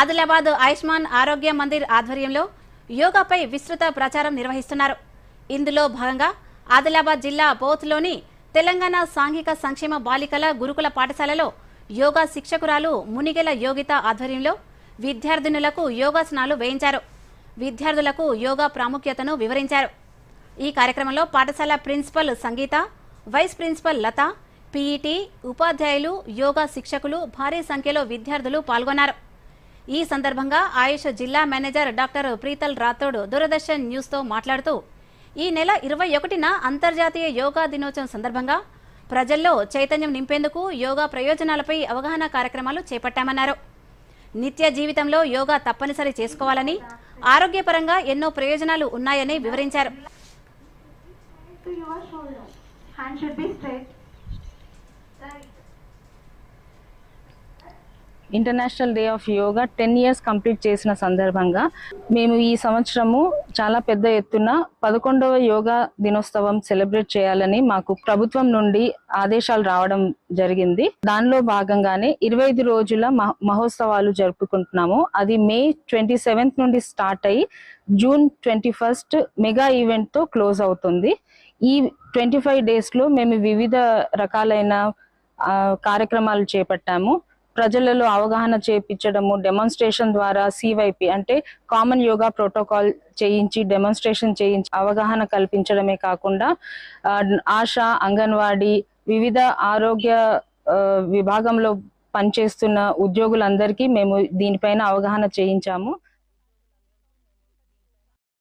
ఆదిలాబాద్ ఆయుష్మాన్ ఆరోగ్య మందిర్ ఆధ్వర్యంలో యోగాపై విస్తృత ప్రచారం నిర్వహిస్తున్నారు. ఇందులో భాగంగా ఆదిలాబాద్ జిల్లా బోత్లోని తెలంగాణ సాంఘిక సంక్షేమ బాలికల గురుకుల పాఠశాలలో యోగా శిక్షకురాలు మునిగెల యోగిత ఆధ్వర్యంలో విద్యార్థినులకు యోగాసనాలు వేయించారు. విద్యార్థులకు యోగా ప్రాముఖ్యతను వివరించారు. ఈ కార్యక్రమంలో పాఠశాల principal Sangeetha vice principal Latha PET ఉపాధ్యాయులు యోగా శిక్షకులు భారీ సంఖ్యలో విద్యార్థులు పాల్గొన్నారు. ఈ సందర్భంగా ఆయుష్ జిల్లా మేనేజర్ డాక్టర్ ప్రీతల్ రాథోడ్ దూరదర్శన్ న్యూస్తో మాట్లాడుతూ ఈ నెల ఇరవై ఒకటిన అంతర్జాతీయ యోగా దినోత్సవం సందర్భంగా ప్రజల్లో చైతన్యం నింపేందుకు యోగా ప్రయోజనాలపై అవగాహన కార్యక్రమాలు చేపట్టామన్నారు. నిత్య జీవితంలో యోగా తప్పనిసరి చేసుకోవాలని ఆరోగ్యపరంగా ఎన్నో ప్రయోజనాలు ఉన్నాయని వివరించారు. International day of yoga ten years complete చేసిన సందర్భంగా మేము ఈ సంవత్సరము చాలా పెద్ద ఎత్తున పదకొండవ యోగా దినోత్సవం సెలబ్రేట్ చేయాలని మాకు ప్రభుత్వం నుండి ఆదేశాలు రావడం జరిగింది. దానిలో భాగంగానే ఇరవై ఐదు రోజుల మహోత్సవాలు జరుపుకుంటున్నాము. అది మే ట్వంటీ సెవెంత్ నుండి స్టార్ట్ అయ్యి జూన్ ట్వంటీ ఫస్ట్ మెగా ఈవెంట్తో క్లోజ్ అవుతుంది. ఈ ట్వంటీ ఫైవ్ డేస్లో మేము వివిధ రకాలైన కార్యక్రమాలు చేపట్టాము. ప్రజలలో అవగాహన చేపించడము డెమాన్స్ట్రేషన్ ద్వారా సివైపి అంటే కామన్ యోగా ప్రోటోకాల్ చేయించి డెమాన్స్ట్రేషన్ చేయించి అవగాహన కల్పించడమే కాకుండా ఆశ ఆశా అంగన్వాడీ వివిధ ఆరోగ్య విభాగంలో పనిచేస్తున్న ఉద్యోగులందరికీ మేము దీనిపైన అవగాహన చేయించాము.